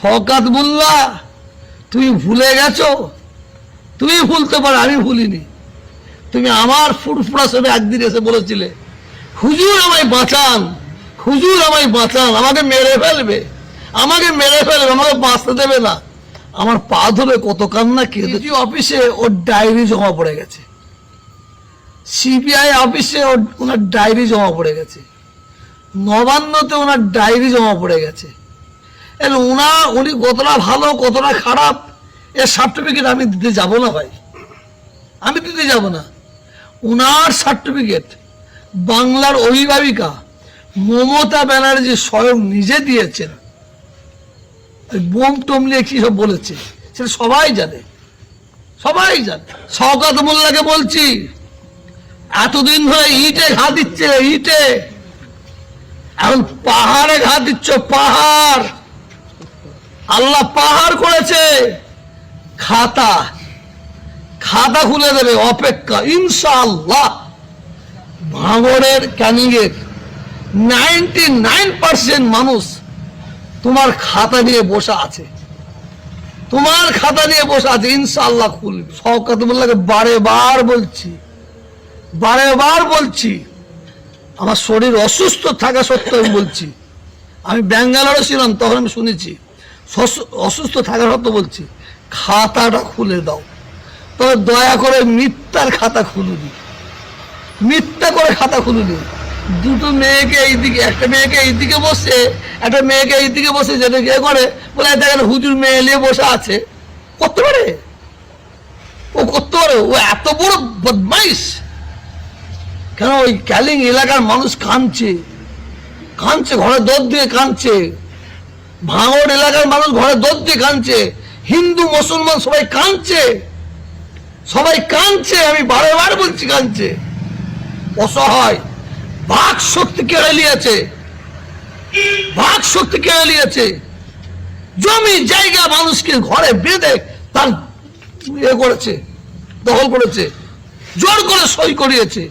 শকাত মোল্লা তুমি ভুলে গেছো? তুমি ভুলতে পারো আমি ভুলিনি। তুমি আমার ফুরফুরা সাথে একদিন এসে বলেছিলে হুজুর আমায় বাঁচান হুজুর আমায় বাঁচান আমাকে মেরে ফেলবে আমাকে মেরে ফেলবে আমাকে বাঁচতে দেবে না। আমার পা ধরে কত কান্না কেঁদেছি অফিসে ওর ডায়েরি জমা পড়ে গেছে। সিবিআই অফিসে ওর ওনার ডায়েরি জমা পড়ে গেছে। নবান্নতে ওনার ডায়েরি জমা পড়ে গেছে। ওনা উনি কতটা ভালো, কতটা খারাপ, এর সার্টিফিকেট আমি দিতে যাব না ভাই। আমি দিতে যাব না। উনার সার্টিফিকেট বাংলার অভিভাবিকা মমতা ব্যানার্জি স্বয়ং নিজে দিয়েছেন। বোম টোম নিয়ে কি সব বলেছে? সেটা সবাই জানে। সবাই জানে। শওকত মোল্লাকে বলছি, এতদিন ধরে ইটে ঘা দিচ্ছে, ইটে। এখন পাহাড়ে ঘা দিচ্ছ, পাহাড়। আল্লাহ পাহাড় করেছে। খাতা। খাতা খুলে দেবে, অপেক্ষা। ইনশাআল্লাহ। ভাঙড়ের ক্যানিংয়ের নাইনটি নাইন পার্সেন্ট মানুষ তোমার খাতা নিয়ে বসে আছে। তোমার খাতা নিয়ে বসে আছে, ইনশাআল্লাহ খুলবে। শওকাত মোল্লাকে বারে বার বলছি। বারে বার বলছি। আমার শরীর অসুস্থ থাকা সত্ত্বেও আমি বলছি। আমি ব্যাঙ্গালোরে ছিলাম, তখন আমি শুনেছি। অসুস্থ থাকার সত্ত্বেও বলছি, খাতাটা খুলে দাও। তবে দয়া করে মিথ্যার খাতা খুলুনি মিথ্যা করে খাতা খুলুনি দুটো মেয়েকে এইদিকে, একটা মেয়েকে এইদিকে বসে, একটা মেয়েকে এইদিকে বসে যেটা ইয়ে করে, বলে, "এই দেখেন, হুজুর মেয়ে নিয়ে বসে আছে। করতে পারে? ও করতে পারে? ও এত বড় বদমাইশ। কেন ওই ক্যালিং এলাকার মানুষ কাঁদছে। কাঁদছে, ঘরে দোদ দিয়ে কাঁদছে। ভাঙড় এলাকার মানুষ ঘরে দিয়ে কাঁদছে, হিন্দু, মুসলমান সবাই কাঁদছে। সবাই কাঁদছে, আমি বারে বার বলছি কাঁদছে। অসহায়, বাক শক্তি কেড়ে নিয়েছে। বাক শক্তি কেড়ে নিয়েছে। জমি, জায়গা মানুষকে ঘরে বেঁধে তার ইয়ে করেছে, দখল করেছে, জোর করে সই করিয়েছে।